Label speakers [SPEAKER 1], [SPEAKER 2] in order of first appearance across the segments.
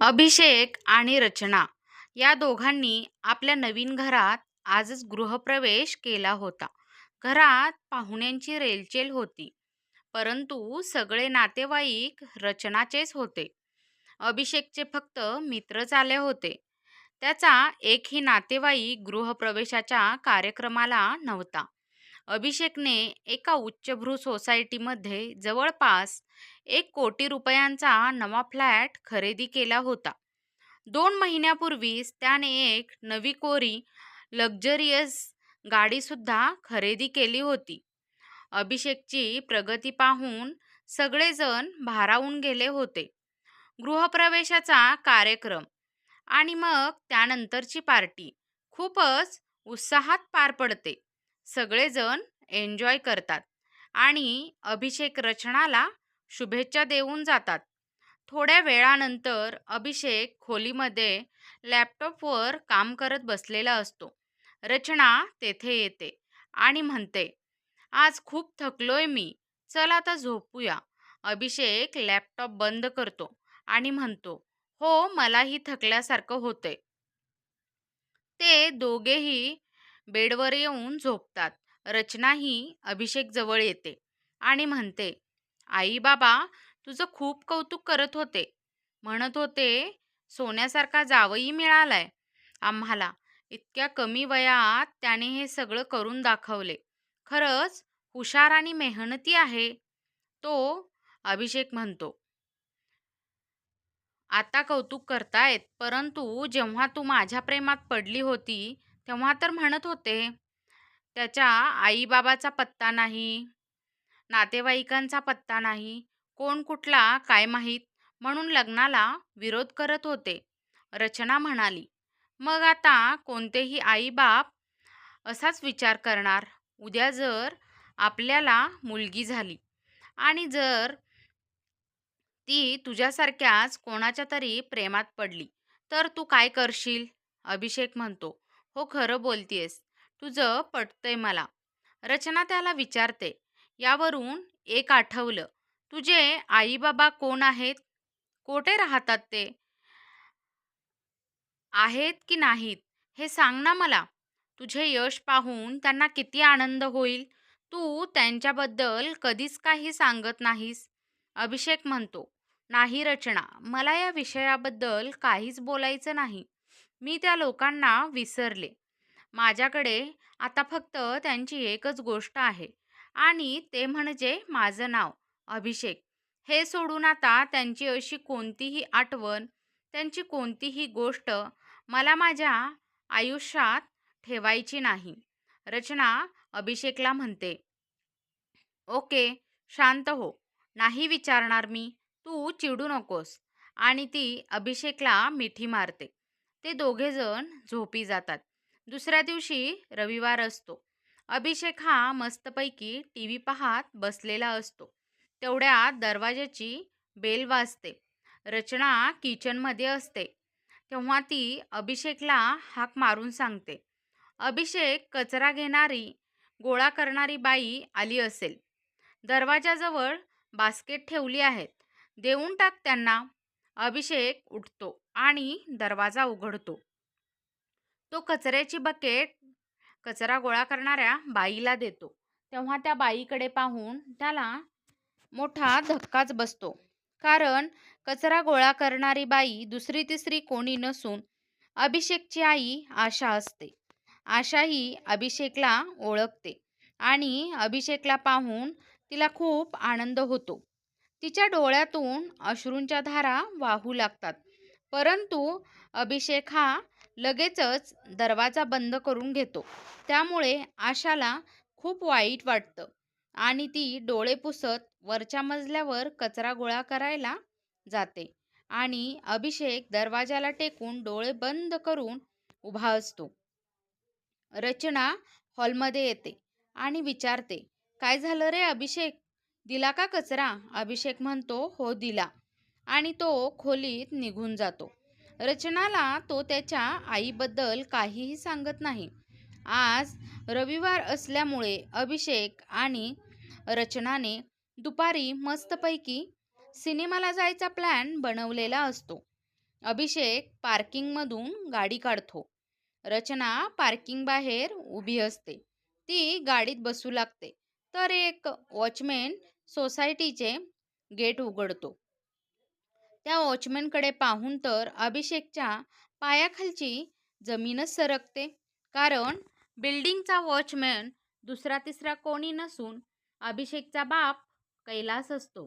[SPEAKER 1] अभिषेक आणि रचना या दोघांनी आपल्या नवीन घरात आजच गृहप्रवेश केला होता. घरात पाहुण्यांची रेलचेल होती, परंतु सगळे नातेवाईक रचनाचेच होते. अभिषेकचे फक्त मित्रच आले होते. त्याचा एकही नातेवाईक गृहप्रवेशाच्या कार्यक्रमाला नव्हता. अभिषेकने एका उच्चभ्रू सोसायटीमध्ये जवळपास एक कोटी रुपयांचा नवा फ्लॅट खरेदी केला होता. दोन महिन्यापूर्वीच त्याने एक नवी कोरी लक्झरियस गाडीसुद्धा खरेदी केली होती. अभिषेकची प्रगती पाहून सगळेजण भारावून गेले होते. गृहप्रवेशाचा कार्यक्रम आणि मग त्यानंतरची पार्टी खूपच उत्साहात पार पडते. सगळेजण एन्जॉय करतात आणि अभिषेक रचनाला शुभेच्छा देऊन जातात. थोड्या वेळानंतर अभिषेक खोलीमध्ये लॅपटॉपवर काम करत बसलेला असतो. रचना तेथे येते आणि म्हणते, आज खूप थकलोय मी. चल आता झोपूया. अभिषेक लॅपटॉप बंद करतो आणि म्हणतो, हो मलाही थकल्यासारखं होतंय. ते दोघेही बेडवर येऊन झोपतात. रचनाही अभिषेक जवळ येते आणि म्हणते, आई बाबा तुझं खूप कौतुक करत होते. म्हणत होते सोन्यासारखा जावई मिळालाय आम्हाला. इतक्या कमी वयात त्याने हे सगळं करून दाखवले. खरंच हुशार आणि मेहनती आहे. तो अभिषेक म्हणतो. आता कौतुक करतायत, परंतु जेव्हा तू माझ्या प्रेमात पडली होती, तेव्हा तर म्हणत होते. त्याच्या आईबाबाचा पत्ता नाही, नातेवाईकांचा पत्ता नाही, कोण कुठला काय माहीत म्हणून लग्नाला विरोध करत होते. रचना म्हणाली, मग आता कोणतेही आई-बाप असाच विचार करणार. उद्या जर आपल्याला मुलगी झाली आणि जर ती तुझ्यासारख्याच कोणाच्या तरी प्रेमात पडली, तर तू काय करशील? अभिषेक म्हणतो, हो खरं बोलतीयस. तुझं पटतंय मला. रचना त्याला विचारते, यावरून एक आठवलं. तुझे आईबाबा कोण आहेत? कोठे राहतात ते? आहेत की नाहीत हे सांग ना मला. तुझे यश पाहून त्यांना किती आनंद होईल. तू त्यांच्याबद्दल कधीच काही सांगत नाहीस. अभिषेक म्हणतो, नाही रचना, मला या विषयाबद्दल काहीच बोलायचं नाही. मी त्या लोकांना विसरले. माझ्याकडे आता फक्त त्यांची एकच गोष्ट आहे आणि ते म्हणजे माझं नाव, अभिषेक. हे सोडून आता त्यांची अशी कोणतीही आठवण, त्यांची कोणतीही गोष्ट मला माझ्या आयुष्यात ठेवायची नाही. रचना अभिषेकला म्हणते, ओके, शांत हो. नाही विचारणार मी. तू चिडू नकोस. आणि ती अभिषेकला मिठी मारते. ते दोघेजण झोपी जातात. दुसऱ्या दिवशी रविवार असतो. अभिषेक हा मस्तपैकी टी व्ही पाहत बसलेला असतो. तेवढ्यात दरवाजाची बेल वाजते. रचना किचनमध्ये असते. तेव्हा ती अभिषेकला हाक मारून सांगते, अभिषेक कचरा घेणारी, गोळा करणारी बाई आली असेल. दरवाजाजवळ बास्केट ठेवली आहेत. देऊन टाक त्यांना. अभिषेक उठतो आणि दरवाजा उघडतो. तो कचऱ्याची बकेट कचरा गोळा करणाऱ्या बाईला देतो. तेव्हा त्या बाईकडे पाहून त्याला मोठा धक्काच बसतो. कारण कचरा गोळा करणारी बाई दुसरी तिसरी कोणी नसून अभिषेकची आई आशा असते. आशा ही अभिषेकला ओळखते आणि अभिषेकला पाहून तिला खूप आनंद होतो. तिच्या डोळ्यातून अश्रूंच्या धारा वाहू लागतात. परंतु अभिषेक हा लगेचच दरवाजा बंद करून घेतो. त्यामुळे आशाला खूप वाईट वाटतं आणि ती डोळे पुसत वरच्या मजल्यावर कचरा गोळा करायला जाते आणि अभिषेक दरवाजाला टेकून डोळे बंद करून उभा असतो. रचना हॉलमध्ये येते आणि विचारते, काय झालं रे अभिषेक? दिला का कचरा? अभिषेक म्हणतो, हो दिला. आणि तो खोलीत निघून जातो. रचनाला तो त्याच्या आईबद्दल काहीही सांगत नाही. आज रविवार असल्यामुळे अभिषेक आणि रचनाने दुपारी मस्तपैकी सिनेमाला जायचा प्लॅन बनवलेला असतो. अभिषेक पार्किंगमधून गाडी काढतो रचना पार्किंग बाहेर उभी असते ती गाडीत बसू लागते तर एक वॉचमॅन सोसायटीचे गेट उघडतो त्या वॉचमॅनकडे पाहून तर अभिषेकच्या पायाखालची जमीनच सरकते. कारण बिल्डिंगचा वॉचमॅन दुसरा तिसरा कोणी नसून अभिषेकचा बाप कैलास असतो.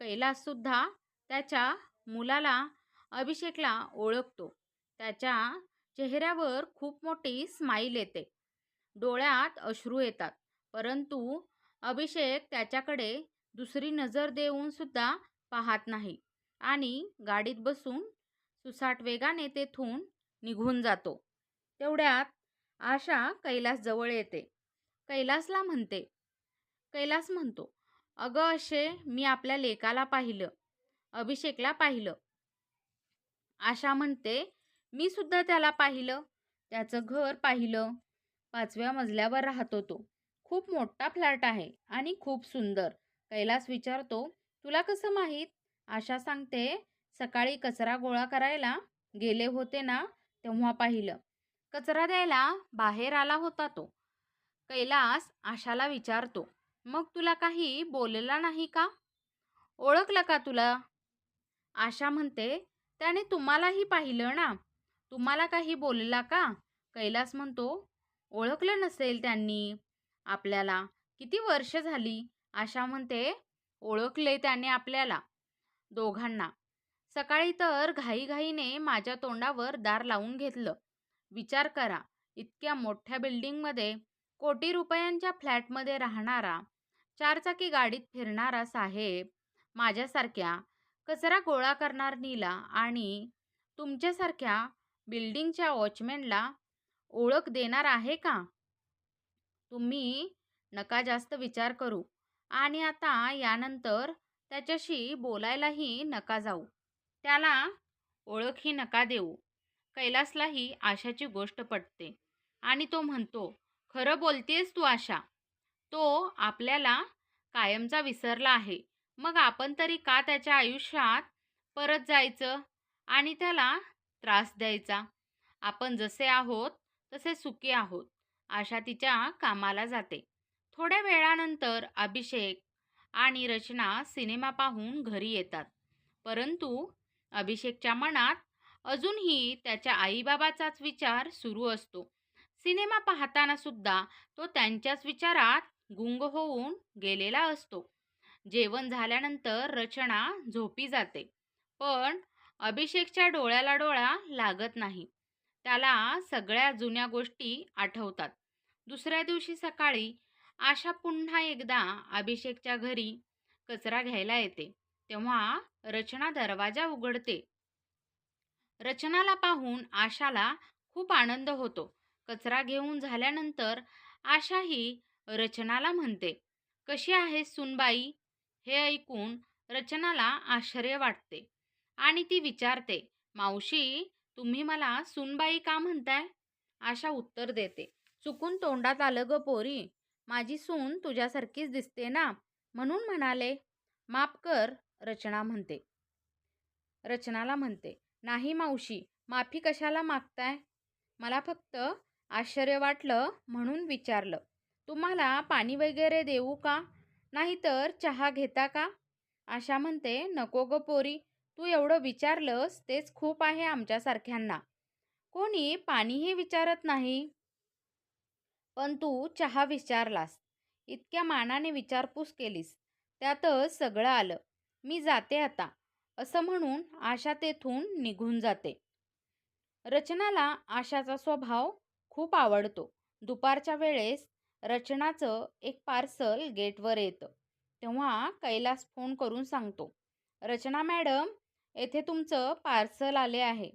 [SPEAKER 1] कैलाससुद्धा त्याच्या मुलाला अभिषेकला ओळखतो. त्याच्या चेहऱ्यावर खूप मोठी स्माईल येते. डोळ्यात अश्रू येतात. परंतु अभिषेक त्याच्याकडे दुसरी नजर देऊन सुद्धा पाहत नाही. आणि गाडीत बसून सुसाट वेगाने तेथून निघून जातो. तेवढ्यात आशा कैलास जवळ येते. कैलासला म्हणते कैलास म्हणतो अगं असे मी आपल्या लेकाला पाहिलं अभिषेकला पाहिलं. आशा म्हणते मी सुद्धा त्याला पाहिलं त्याचं घर पाहिलं. पाचव्या मजल्यावर राहतो तो. खूप मोठा फ्लॅट आहे आणि खूप सुंदर. कैलास विचारतो तुला कसं माहीत? आशा सांगते सकाळी कचरा गोळा करायला गेले होते ना तेव्हा पाहिलं. कचरा द्यायला बाहेर आला होता तो. कैलास आशाला विचारतो मग तुला काही बोलला नाही का? ओळखलं का तुला? आशा म्हणते त्याने तुम्हालाही पाहिलं ना. तुम्हाला काही बोलला का? कैलास म्हणतो ओळखलं नसेल त्यांनी आपल्याला. किती वर्ष झाली? आशा म्हणते ओळखले त्याने आपल्याला. दोघांना. सकाळी तर घाईघाईने माझ्या तोंडावर दार लावून घेतलं. विचार करा इतक्या मोठ्या बिल्डिंगमध्ये कोटी रुपयांच्या फ्लॅटमध्ये राहणारा चारचाकी गाडीत फिरणारा साहेब माझ्यासारख्या कचरा गोळा करणार नीला आणि तुमच्यासारख्या बिल्डिंगच्या वॉचमॅनला ओळख देणार आहे का? तुम्ही नका जास्त विचार करू. आणि आता यानंतर त्याच्याशी बोलायलाही नका जाऊ. त्याला ओळखही नका देऊ. कैलासलाही आशाची गोष्ट पटते. आणि तो म्हणतो खरं बोलतेस तू आशा. तो आपल्याला कायमचा विसरला आहे. मग आपण तरी का त्याच्या आयुष्यात परत जायचं आणि त्याला त्रास द्यायचा? आपण जसे आहोत तसे सुखी आहोत. आशा तिच्या कामाला जाते. थोड्या वेळानंतर अभिषेक आणि रचना सिनेमा पाहून घरी येतात. परंतु अभिषेकच्या मनात अजूनही त्याच्या आईबाबाचाच विचार सुरू असतो. सिनेमा पाहताना सुद्धा तो त्यांच्याच विचारात गुंग होऊन गेलेला असतो. जेवण झाल्यानंतर रचना झोपी जाते पण अभिषेकच्या डोळ्याला डोळा लागत नाही. त्याला सगळ्या जुन्या गोष्टी आठवतात. दुसऱ्या दिवशी सकाळी आशा पुन्हा एकदा अभिषेकच्या घरी कचरा घ्यायला येते. तेव्हा रचना दरवाजा उघडते. रचनाला पाहून आशाला खूप आनंद होतो. कचरा घेऊन झाल्यानंतर आशा ही रचनाला म्हणते कशी आहे सुनबाई? हे ऐकून रचनाला आश्चर्य वाटते आणि ती विचारते मावशी तुम्ही मला सुनबाई का म्हणताय? आशा उत्तर देते. चुकून तोंडात आलं ग पोरी. माझी सून तुझ्यासारखीच दिसते ना? म्हणून म्हणाले माफ कर रचना म्हणते. रचनाला म्हणते नाही मावशी माफी कशाला मागताय? मला फक्त आश्चर्य वाटलं म्हणून विचारलं तुम्हाला पाणी वगैरे देऊ का? नाहीतर चहा घेता का? आशा म्हणते नको ग पोरी तू एवढं विचारलंस तेच खूप आहे आमच्यासारख्यांना. कोणी पाणीही विचारत नाही. पण तू चहा विचारलास. इतक्या मानाने विचारपूस केलीस. त्यातच सगळं आलं. मी जाते आता. असं म्हणून आशा तेथून निघून जाते. रचनाला आशाचा स्वभाव खूप आवडतो. दुपारच्या वेळेस रचनाचं एक पार्सल गेटवर येतं. तेव्हा कैलास फोन करून सांगतो रचना मॅडम येथे तुमचं पार्सल आले आहे.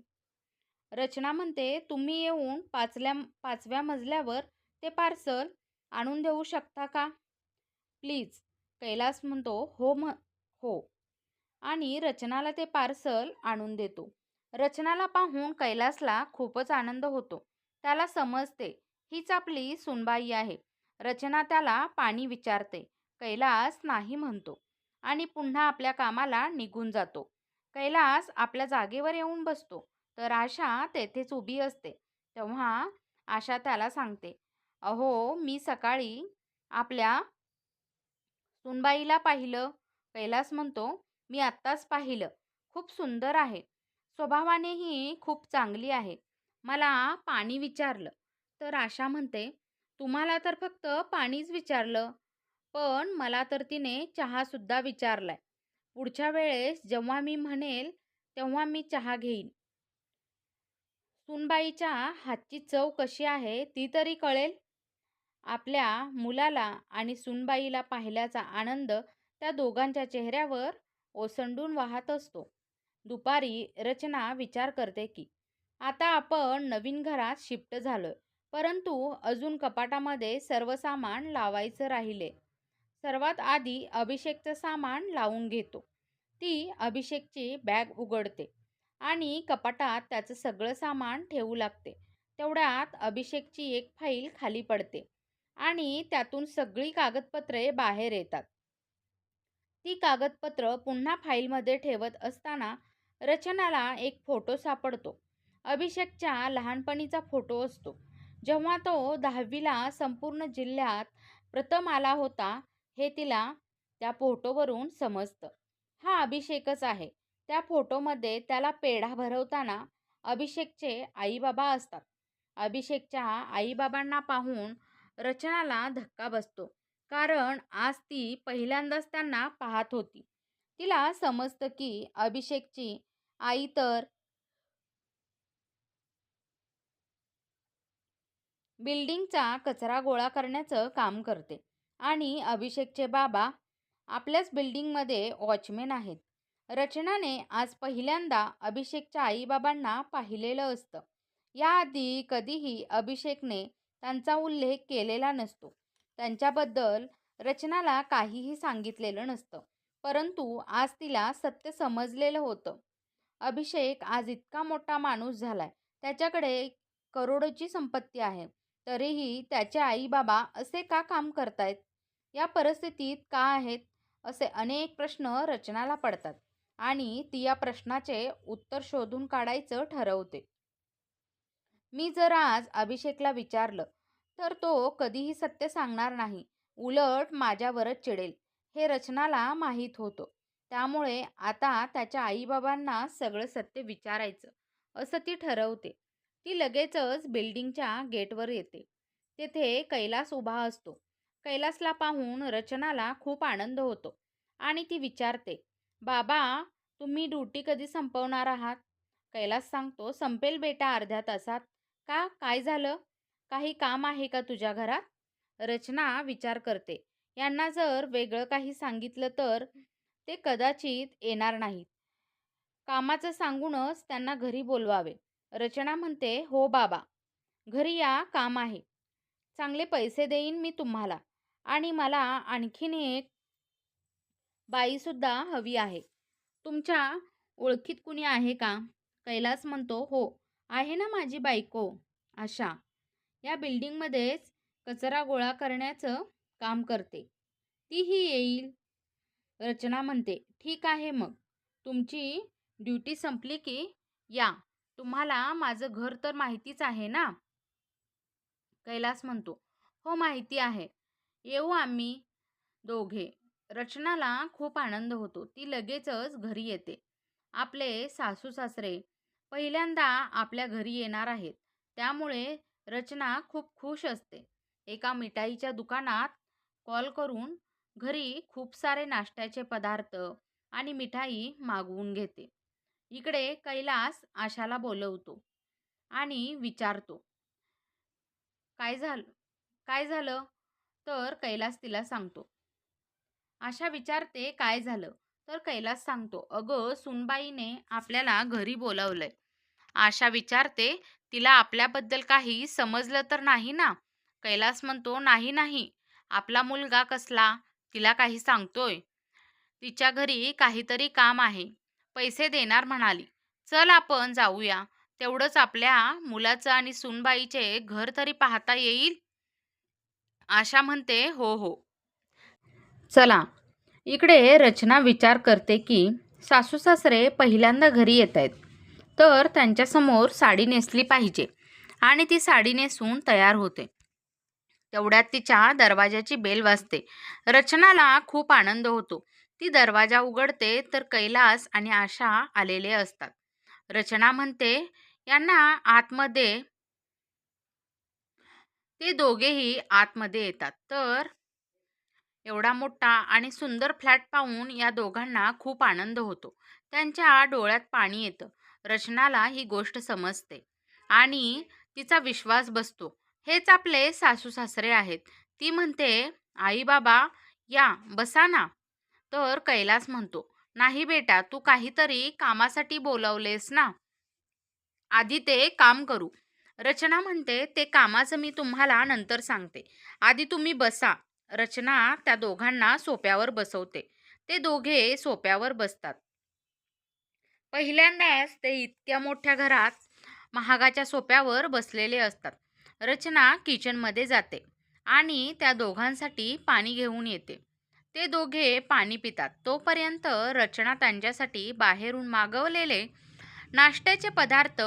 [SPEAKER 1] रचना म्हणते तुम्ही येऊन पाचल्या पाचव्या मजल्यावर ते पार्सल आणून देऊ शकता का? प्लीज कैलास म्हणतो हो म हो. आणि रचनाला ते पार्सल आणून देतो. रचनाला पाहून कैलासला खूपच आनंद होतो. त्याला समजते हीच आपली सुनबाई आहे. रचना त्याला पाणी विचारते कैलास नाही म्हणतो. आणि पुन्हा आपल्या कामाला निघून जातो. कैलास आपल्या जागेवर येऊन बसतो. तर आशा तेथेच उभी असते. तेव्हा आशा त्याला सांगते अहो मी सकाळी आपल्या सुनबाईला पाहिलं. कैलास म्हणतो मी आत्ताच पाहिलं. खूप सुंदर आहे. स्वभावानेही खूप चांगली आहे. मला पाणी विचारलं. तर आशा म्हणते तुम्हाला तर फक्त पाणीच विचारलं. पण मला तर तिने चहासुद्धा विचारलाय. पुढच्या वेळेस जेव्हा मी म्हणेल तेव्हा मी चहा घेईन. सुनबाईच्या हातची चव कशी आहे ती तरी कळेल? आपल्या मुलाला आणि सुनबाईला पाहिल्याचा आनंद त्या दोघांच्या चेहऱ्यावर ओसंडून वाहत असतो. दुपारी रचना विचार करते की आता आपण नवीन घरात शिफ्ट झालोय परंतु अजून कपाटामध्ये सर्व सामान लावायचं राहिले. सर्वात आधी अभिषेकचं सामान लावून घेतो. ती अभिषेकची बॅग उघडते आणि कपाटात त्याचं सगळं सामान ठेवू लागते. तेवढ्यात अभिषेकची एक फाईल खाली पडते. आणि त्यातून सगळी कागदपत्रे बाहेर येतात. ती कागदपत्र पुन्हा फाईलमध्ये ठेवत असताना रचनाला एक फोटो सापडतो. अभिषेकच्या लहानपणीचा फोटो असतो. जेव्हा तो दहावीला संपूर्ण जिल्ह्यात प्रथम आला होता हे तिला त्या फोटोवरून समजतं. हा अभिषेकच आहे. त्या फोटोमध्ये त्याला पेढा भरवताना अभिषेकचे आईबाबा असतात. अभिषेकच्या आईबाबांना पाहून रचनाला धक्का बसतो. कारण आज ती पहिल्यांदाच त्यांना पाहत होती. तिला समजतं की अभिषेकची आई तर बिल्डिंगचा कचरा गोळा करण्याचं काम करते आणि अभिषेकचे बाबा आपल्याच बिल्डिंगमध्ये वॉचमेन आहेत. रचनाने आज पहिल्यांदा अभिषेकच्या आईबाबांना पाहिलेलं असतं. याआधी कधीही अभिषेकने त्यांचा उल्लेख केलेला नसतो. त्यांच्याबद्दल रचनाला काहीही सांगितलेलं नसतं. परंतु आज तिला सत्य समजलेलं होतं. अभिषेक आज इतका मोठा माणूस झालाय. त्याच्याकडे करोडोची संपत्ती आहे. तरीही त्याचे आई बाबा असे का काम करतायत? या परिस्थितीत का आहेत? असे अनेक प्रश्न रचनाला पडतात. आणि ती या प्रश्नाचे उत्तर शोधून काढायचं ठरवते. मी जर आज अभिषेकला विचारलं तर तो कधीही सत्य सांगणार नाही. उलट माझ्यावरच चिडेल. हे रचनाला माहीत होतं. त्यामुळे आता त्याच्या आईबाबांना सगळं सत्य विचारायचं असं ती ठरवते. ती लगेचच बिल्डिंगच्या गेटवर येते. तेथे कैलास उभा असतो. कैलासला पाहून रचनाला खूप आनंद होतो आणि ती विचारते बाबा तुम्ही ड्युटी कधी संपवणार आहात? कैलास सांगतो संपेल बेटा अर्ध्या तासात. का? काय झालं? काही काम आहे का तुझ्या घरात? रचना विचार करते. यांना जर वेगळं काही सांगितलं तर ते कदाचित येणार नाहीत. कामाचं सांगूनच त्यांना घरी बोलवावे. रचना म्हणते हो बाबा घरी या काम आहे. चांगले पैसे देईन मी तुम्हाला आणि मला आणखीन एक बाईसुद्धा हवी आहे. तुमच्या ओळखीत कुणी आहे का? कैलास म्हणतो हो. आहे ना माझी बायको आशा. या बिल्डिंगमध्येच कचरा गोळा करण्याचं काम करते. तीही येईल. रचना म्हणते ठीक आहे मग. तुमची ड्युटी संपली की या. तुम्हाला माझं घर तर माहितीच आहे ना? कैलास म्हणतो हो माहिती आहे. येऊ आम्ही दोघे. रचनाला खूप आनंद होतो. ती लगेचच घरी येते. आपले सासू सासरे पहिल्यांदा आपल्या घरी येणार आहेत. त्यामुळे रचना खूप खुश असते. एका मिठाईच्या दुकानात कॉल करून घरी खूप सारे नाश्त्याचे पदार्थ आणि मिठाई मागवून घेते. इकडे कैलास आशाला बोलवतो आणि विचारतो काय झालं काय झालं? तर कैलास तिला सांगतो आशा विचारते काय झालं? तर कैलास सांगतो अगं सुनबाईने आपल्याला घरी बोलावलंय. आशा विचारते तिला आपल्याबद्दल काही समजलं तर नाही ना? कैलास म्हणतो नाही नाही. आपला मुलगा कसला? तिला काही सांगतोय. तिच्या घरी काहीतरी काम आहे. पैसे देणार म्हणाली. चल आपण जाऊया. तेवढंच आपल्या मुलाचं आणि सुनबाईचे घर तरी पाहता येईल? आशा म्हणते हो हो. चला. इकडे रचना विचार करते की सासू सासरे पहिल्यांदा घरी येत आहेत. तर त्यांच्यासमोर साडी नेसली पाहिजे आणि ती साडी नेसून तयार होते. तेवढ्यात तिच्या दरवाजाची बेल वाजते. रचनाला खूप आनंद होतो. ती दरवाजा उघडते तर कैलास आणि आशा आलेले असतात. रचना म्हणते यांना आतमध्ये ते दोघेही आतमध्ये येतात. तर एवढा मोठा आणि सुंदर फ्लॅट पाहून या दोघांना खूप आनंद होतो. त्यांच्या डोळ्यात पाणी येतं. रचनाला ही गोष्ट समजते. आणि तिचा विश्वास बसतो. हेच आपले सासू सासरे आहेत. ती म्हणते आई बाबा या बसा ना. तर कैलास म्हणतो नाही बेटा तू काहीतरी कामासाठी बोलवलेस ना. आधी ते काम करू. रचना म्हणते ते कामाचं मी तुम्हाला नंतर सांगते. आधी तुम्ही बसा. रचना त्या दोघांना सोप्यावर बसवते. ते दोघे सोप्यावर बसतात. पहिल्यांदाच ते इतक्या मोठ्या घरात महागाच्या सोप्यावर बसलेले असतात. रचना किचनमध्ये जाते आणि त्या दोघांसाठी पाणी घेऊन येते. ते दोघे पाणी पितात. तोपर्यंत रचना त्यांच्यासाठी बाहेरून मागवलेले नाश्त्याचे पदार्थ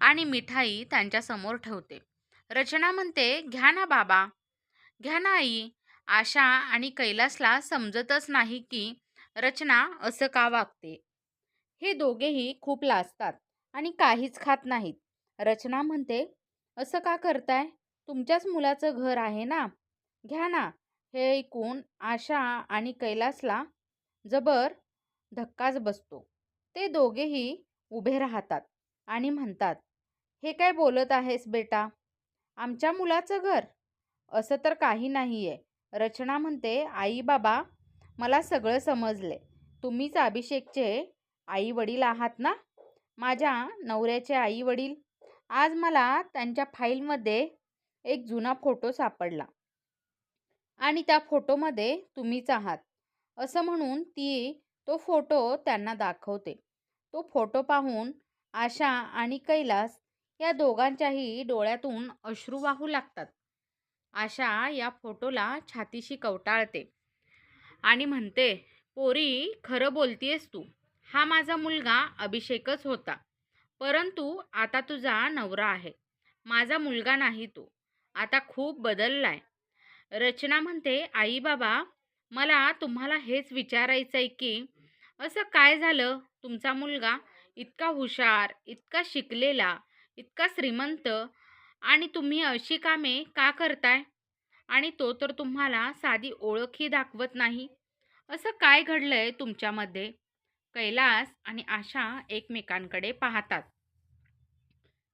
[SPEAKER 1] आणि मिठाई त्यांच्यासमोर ठेवते. रचना म्हणते घ्या ना बाबा. घ्या ना आई. आशा आणि कैलासला समजतच नाही की रचना असं का वागते. हे दोघेही खूप लाजतात आणि काहीच खात नाहीत. रचना म्हणते असं का करताय? तुमच्याच मुलाचं घर आहे ना? घ्या ना. हे ऐकून आशा आणि कैलासला जबर धक्काच बसतो. ते दोघेही उभे राहतात आणि म्हणतात हे काय बोलत आहेस बेटा? आमच्या मुलाचं घर? असं तर काही नाही आहे रचना म्हणते आई बाबा मला सगळं समजले. तुम्हीच अभिषेकचे आई वडील आहात ना? माझ्या नवऱ्याचे आई वडील आज मला त्यांच्या फाईलमध्ये एक जुना फोटो सापडला. आणि त्या फोटोमध्ये तुम्हीच आहात. असं म्हणून ती तो फोटो त्यांना दाखवते. तो फोटो पाहून आशा आणि कैलास या दोघांच्याही डोळ्यातून अश्रू वाहू लागतात. आशा या फोटोला छातीशी कवटाळते आणि म्हणते पोरी खरं बोलतीयस तू. हा माझा मुलगा अभिषेकच होता. परंतु आता तुझा नवरा आहे. माझा मुलगा नाही तो. आता खूप बदललाय. रचना म्हणते आई बाबा मला तुम्हाला हेच विचारायचं आहे की असं काय झालं? तुमचा मुलगा इतका हुशार इतका शिकलेला इतका श्रीमंत आणि तुम्ही अशी कामे का करताय? आणि तो तर तुम्हाला साधी ओळखही दाखवत नाही. असं काय घडलंय तुमच्यामध्ये? कैलास आणि आशा एकमेकांकडे पाहतात.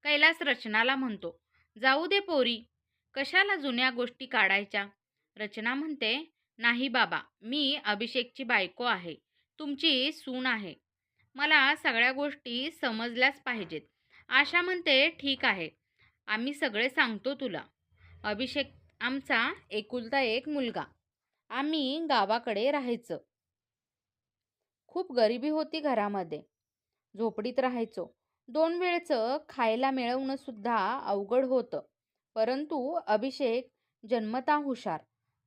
[SPEAKER 1] कैलास रचनाला म्हणतो जाऊ दे पोरी कशाला जुन्या गोष्टी काढायच्या? रचना म्हणते नाही बाबा मी अभिषेकची बायको आहे. तुमची सून आहे. मला सगळ्या गोष्टी समजल्याच पाहिजेत. आशा म्हणते ठीक आहे. आम्ही सगळे सांगतो तुला. अभिषेक आमचा एकुलता एक मुलगा. आम्ही गावाकडे राहायचं. खूप गरिबी होती घरामध्ये. झोपडीत राहायचो. दोन वेळचं खायला मिळवणं सुद्धा अवघड होतं. परंतु अभिषेक जन्मता हुशार.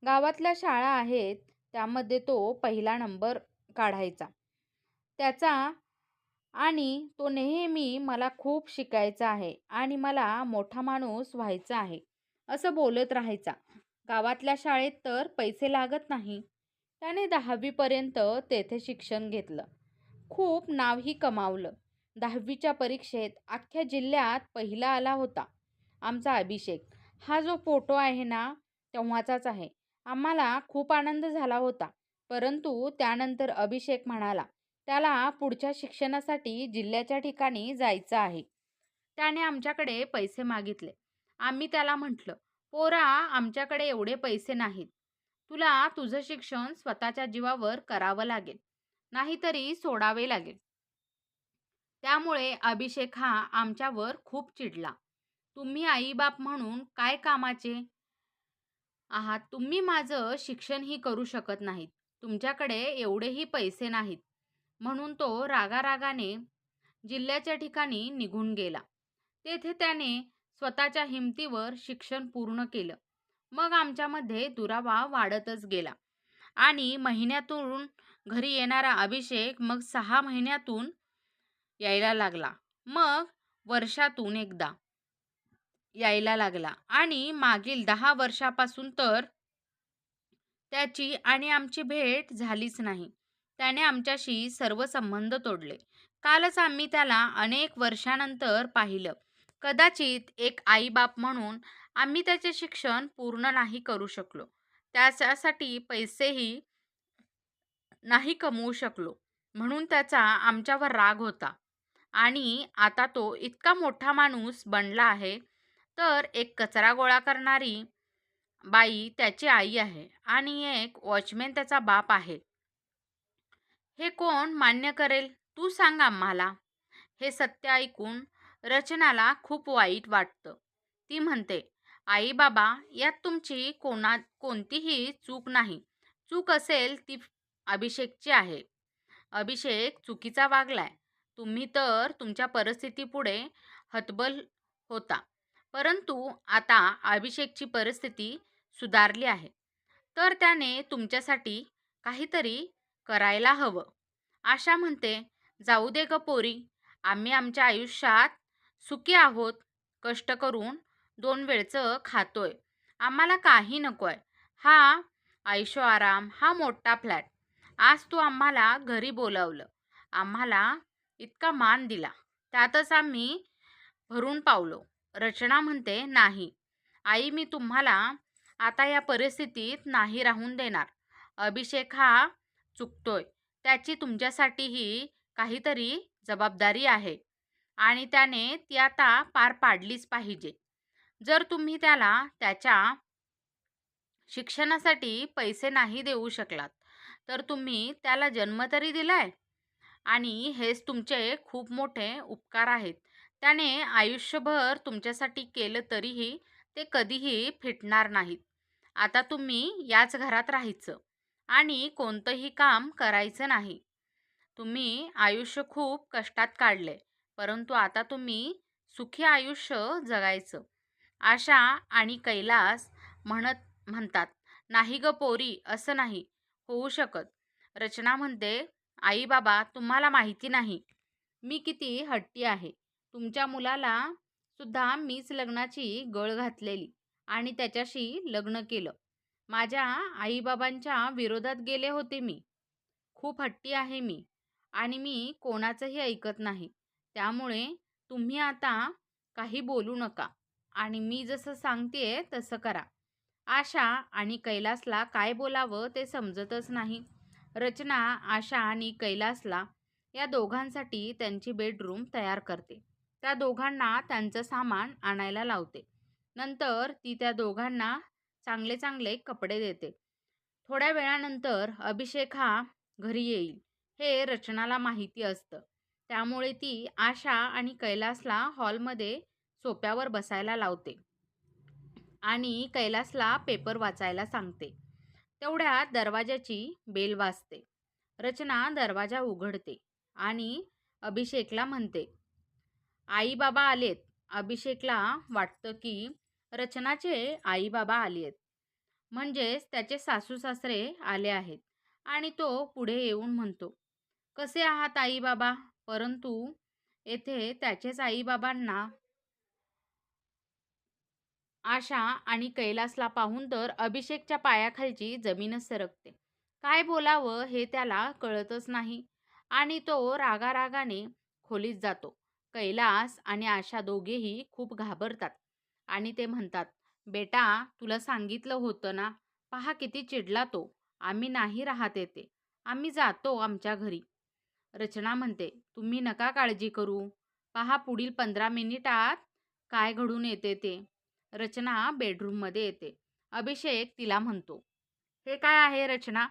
[SPEAKER 1] गावातल्या शाळा आहेत त्यामध्ये तो पहिला नंबर काढायचा. त्याचा आणि तो नेहमी मला खूप शिकायचा आहे आणि मला मोठा माणूस व्हायचा आहे. असं बोलत राहायचा. गावातल्या शाळेत तर पैसे लागत नाही. त्याने दहावीपर्यंत तेथे शिक्षण घेतलं. खूप नावही कमावलं. दहावीच्या परीक्षेत अख्ख्या जिल्ह्यात पहिला आला होता. आमचा अभिषेक. हा जो फोटो आहे ना तेव्हाचाच आहे. आम्हाला खूप आनंद झाला होता. परंतु त्यानंतर अभिषेक म्हणाला त्याला पुढच्या शिक्षणासाठी जिल्ह्याच्या ठिकाणी जायचं आहे. त्याने आमच्याकडे पैसे मागितले. आम्ही त्याला म्हटलं पोरा आमच्याकडे एवढे पैसे नाहीत. तुला तुझं शिक्षण स्वतःच्या जीवावर करावं लागेल. नाहीतरी सोडावे लागेल. त्यामुळे अभिषेक हा आमच्यावर खूप चिडला. तुम्ही आईबाप म्हणून काय कामाचे? आहात तुम्ही माझं शिक्षणही करू शकत नाहीत. तुमच्याकडे एवढेही पैसे नाहीत. म्हणून तो रागारागाने जिल्ह्याच्या ठिकाणी निघून गेला. तेथे त्याने स्वतःच्या हिमतीवर शिक्षण पूर्ण केलं. मग आमच्यामध्ये दुरावा वाढतच गेला आणि महिन्यातून घरी येणारा अभिषेक मग सहा महिन्यातून यायला लागला. मग वर्षातून एकदा यायला लागला आणि मागील दहा वर्षापासून तर त्याची आणि आमची भेट झालीच नाही. त्याने आमच्याशी सर्व संबंध तोडले. कालच आम्ही त्याला अनेक वर्षानंतर पाहिलं. कदाचित एक आईबाप म्हणून आम्ही त्याचे शिक्षण पूर्ण नाही करू शकलो. त्याच्यासाठी पैसेही नाही कमवू शकलो. म्हणून त्याचा आमच्यावर राग होता. आणि आता तो इतका मोठा माणूस बनला आहे. तर एक कचरा गोळा करणारी बाई त्याची आई आहे. आणि एक वॉचमॅन त्याचा बाप आहे. हे कोण मान्य करेल? तू सांग आम्हाला. हे सत्य ऐकून रचनाला खूप वाईट वाटतं. ती म्हणते आई बाबा यात तुमची कोणा कोणतीही चूक नाही. चूक असेल ती अभिषेकची आहे. अभिषेक चुकीचा वागलाय. तुम्ही तर तुमच्या परिस्थितीपुढे हतबल होता. परंतु आता अभिषेकची परिस्थिती सुधारली आहे. तर त्याने तुमच्यासाठी काहीतरी करायला हवं. आशा म्हणते जाऊ दे ग पोरी. आम्ही आमच्या आयुष्यात सुखी आहोत कष्ट करून दोन वेळचं खातोय. आम्हाला काही नको आहे हा ऐशो आराम हा मोठा फ्लॅट. आज तू आम्हाला घरी बोलावलं. आम्हाला इतका मान दिला. त्यातच आम्ही भरून पावलो. रचना म्हणते नाही. आई मी तुम्हाला आता या परिस्थितीत नाही राहून देणार. अभिषेक हा चुकतोय. त्याची तुमच्यासाठीही काहीतरी जबाबदारी आहे आणि त्याने ती आता पार पाडलीच पाहिजे. जर तुम्ही त्याला त्याच्या शिक्षणासाठी पैसे नाही देऊ शकलात तर तुम्ही त्याला जन्म तरी दिलाय आणि हेच तुमचे खूप मोठे उपकार आहेत. त्याने आयुष्यभर तुमच्यासाठी केलं तरीही ते कधीही फिटणार नाहीत. आता तुम्ही याच घरात राहायचं. आणि कोणतंही काम करायचं नाही. तुम्ही आयुष्य खूप कष्टात काढले परंतु आता तुम्ही सुखी आयुष्य जगायचं. आशा आणि कैलास म्हणत म्हणतात नाही ग पोरी असं नाही होऊ शकत रचना म्हणते आई बाबा तुम्हाला माहिती नाही. मी किती हट्टी आहे. तुमच्या मुलाला सुद्धा मीच लग्नाची गळ घातलेली आणि त्याच्याशी लग्न केलं. माझ्या आईबाबांच्या विरोधात गेले होते मी. खूप हट्टी आहे मी आणि मी कोणाचंही ऐकत नाही. त्यामुळे तुम्ही आता काही बोलू नका आणि मी जसं सांगते तसं करा. आशा आणि कैलासला काय बोलावं ते समजतच नाही. रचना आशा आणि कैलासला या दोघांसाठी त्यांची बेडरूम तयार करते. त्या दोघांना त्यांचं सामान आणायला लावते. नंतर ती त्या दोघांना चांगले चांगले कपडे देते. थोड्या वेळानंतर अभिषेक हा घरी येईल. हे रचनाला माहिती असतं. त्यामुळे ती आशा आणि कैलासला हॉलमध्ये सोप्यावर बसायला लावते आणि कैलासला पेपर वाचायला सांगते. तेवढ्यात दरवाजाची बेल वाजते. रचना दरवाजा उघडते आणि अभिषेकला म्हणते आई बाबा आलेत. अभिषेकला वाटतं की रचनाचे आई बाबा आले आहेत. म्हणजेच त्याचे सासू सासरे आले आहेत आणि तो पुढे येऊन म्हणतो कसे आहात आई बाबा परंतु येथे त्याचेच आईबाबांना आशा आणि कैलासला पाहून तर अभिषेकच्या पायाखालची जमीनच सरकते. काय बोलावं हे त्याला कळतच नाही आणि तो रागारागाने खोलीत जातो. कैलास आणि आशा दोघेही खूप घाबरतात. आणि ते म्हणतात बेटा तुला सांगितलं होतं ना पहा किती चिडला तो. आम्ही नाही राहत येते. आम्ही जातो आमच्या घरी. रचना म्हणते तुम्ही नका काळजी करू. पहा पुढील पंधरा मिनिटात काय घडून येते ते. रचना बेडरूममध्ये येते. अभिषेक तिला म्हणतो हे काय आहे रचना?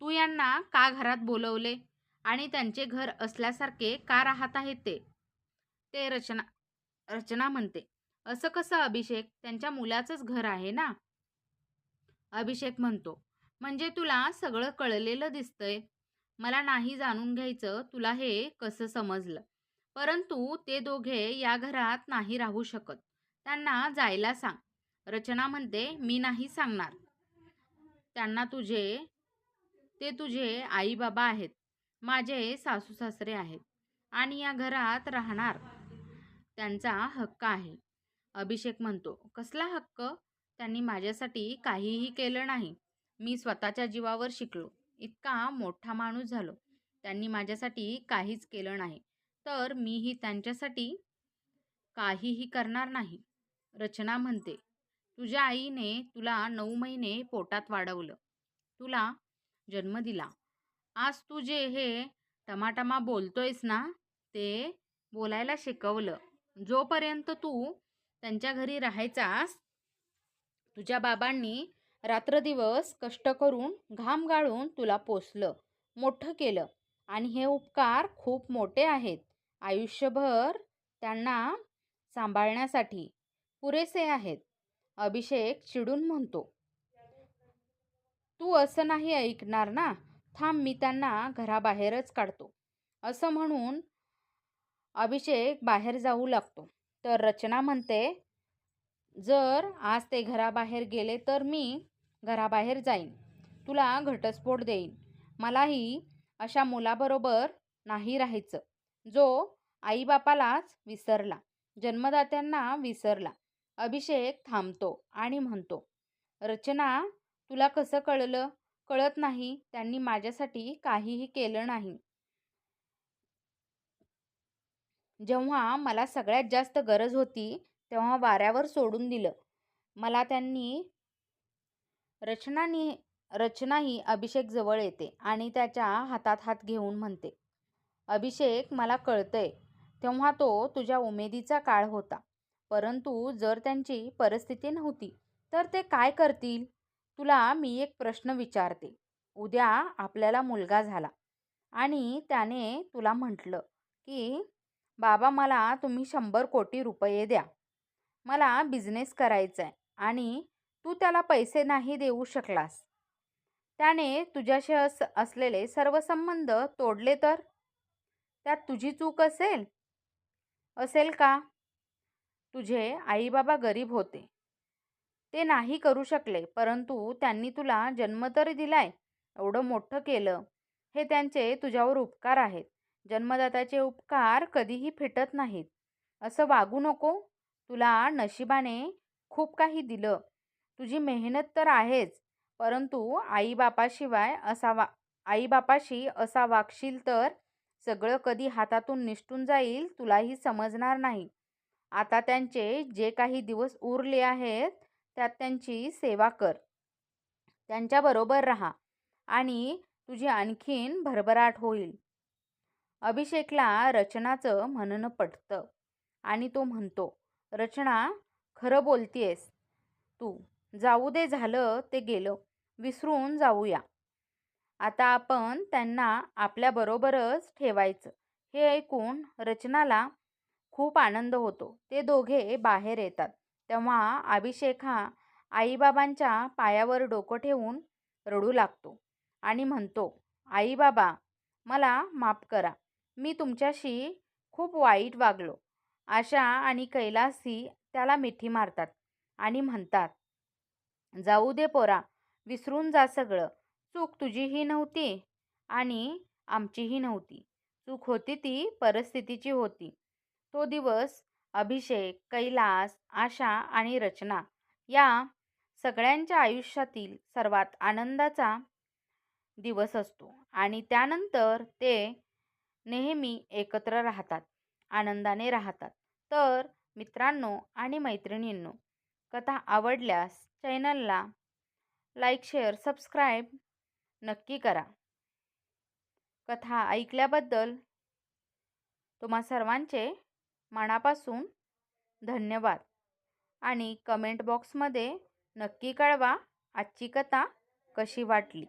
[SPEAKER 1] तू यांना का घरात बोलवले? आणि त्यांचे घर असल्यासारखे का राहत आहेत ते? ते रचना रचना म्हणते असं कसं अभिषेक? त्यांच्या मुलाचंच घर आहे ना? अभिषेक म्हणतो म्हणजे तुला सगळं कळलेलं दिसतंय. मला नाही जाणून घ्यायचं तुला हे कसं समजलं. परंतु ते दोघे या घरात नाही राहू शकत. त्यांना जायला सांग. रचना म्हणते मी नाही सांगणार. त्यांना तुझे ते तुझे आई बाबा आहेत. माझे सासू सासरे आहेत. आणि या घरात राहणार. त्यांचा हक्क आहे. अभिषेक म्हणतो कसला हक्क? त्यांनी माझ्यासाठी काहीही केलं नाही. मी स्वतःच्या जीवावर शिकलो. इतका मोठा माणूस झालो. त्यांनी माझ्यासाठी काहीच केलं नाही. तर मीही त्यांच्यासाठी काहीही करणार नाही. रचना म्हणते तुझ्या आईने तुला नऊ महिने पोटात वाढवलं. तुला जन्म दिला. आज तू जे हे टमाटमा बोलतोयस ना ते बोलायला शिकवलं. जोपर्यंत तू त्यांच्या घरी राहायचास तुझ्या बाबांनी रात्रदिवस कष्ट करून घाम गाळून तुला पोसलं मोठं केलं आणि हे उपकार खूप मोठे आहेत. आयुष्यभर त्यांना सांभाळण्यासाठी पुरेसे आहेत. अभिषेक चिडून म्हणतो. तू असं नाही ऐकणार ना? थांब मी त्यांना घराबाहेरच काढतो. असं म्हणून अभिषेक बाहेर जाऊ लागतो. तर रचना म्हणते जर आज ते घराबाहेर गेले तर मी घराबाहेर जाईन. तुला घटस्फोट देईन. मलाही अशा मुलाबरोबर नाही राहायचं. जो आईबापालाच विसरला जन्मदात्यांना विसरला अभिषेक थांबतो आणि म्हणतो रचना तुला कसं कळलं? कळत नाही. त्यांनी माझ्यासाठी काहीही केलं नाही. जेव्हा मला सगळ्यात जास्त गरज होती तेव्हा वाऱ्यावर सोडून दिलं. मला त्यांनी रचनानी रचनाही अभिषेक जवळ येते आणि त्याच्या हातात हात घेऊन म्हणते अभिषेक मला कळतंय तेव्हा तो तुझ्या उमेदीचा काळ होता. परंतु जर त्यांची परिस्थिती नव्हती तर ते काय करतील? तुला मी एक प्रश्न विचारते. उद्या आपल्याला मुलगा झाला आणि त्याने तुला म्हटलं की बाबा मला तुम्ही शंभर कोटी रुपये द्या. मला बिझनेस करायचा आहे आणि तू त्याला पैसे नाही देऊ शकलास. त्याने तुझ्याशी अस असलेले सर्व संबंध तोडले तर? त्यात तुझी चूक असेल? असेल का? तुझे आईबाबा गरीब होते. ते नाही करू शकले परंतु त्यांनी तुला जन्म तरी दिलाय एवढं मोठं केलं. हे त्यांचे तुझ्यावर उपकार आहेत. जन्मदात्याचे उपकार कधीही फिटत नाहीत. असं वागू नको. तुला नशिबाने खूप काही दिलं. तुझी मेहनत तर आहेच परंतु आईबापाशिवाय असा वा आईबापाशी असा वागशील तर सगळं कधी हातातून निष्ठून जाईल तुलाही समजणार नाही. आता त्यांचे जे काही दिवस उरले आहेत त्यात त्यांची सेवा कर. त्यांच्याबरोबर राहा आणि तुझी आणखीन भरभराट होईल. अभिषेकला रचनाचं म्हणणं पटतं आणि तो म्हणतो रचना खरं बोलतीयस. तू जाऊ दे झालं ते गेलं विसरून जाऊया. आता आपण त्यांना आपल्याबरोबरच ठेवायचं. हे ऐकून रचनाला खूप आनंद होतो. ते दोघे बाहेर येतात. तेव्हा अभिषेक हा आईबाबांच्या पायावर डोकं ठेवून रडू लागतो आणि म्हणतो आईबाबा मला माफ करा. मी तुमच्याशी खूप वाईट वागलो. आशा आणि कैलासही त्याला मिठी मारतात आणि म्हणतात जाऊ दे पोरा विसरून जा सगळं. चूक तुझीही नव्हती आणि आमचीही नव्हती. चूक होती ती परिस्थितीची होती. तो दिवस अभिषेक कैलास आशा आणि रचना या सगळ्यांच्या आयुष्यातील सर्वात आनंदाचा दिवस असतो आणि त्यानंतर ते नेहमी एकत्र राहतात आनंदाने राहतात. तर मित्रांनो आणि मैत्रिणींनो कथा आवडल्यास चॅनलला लाईक शेअर सबस्क्राईब नक्की करा. कथा ऐकल्याबद्दल तुम्हा सर्वांचे मनापासून धन्यवाद आणि कमेंट बॉक्समध्ये नक्की कळवा आजची कथा कशी वाटली.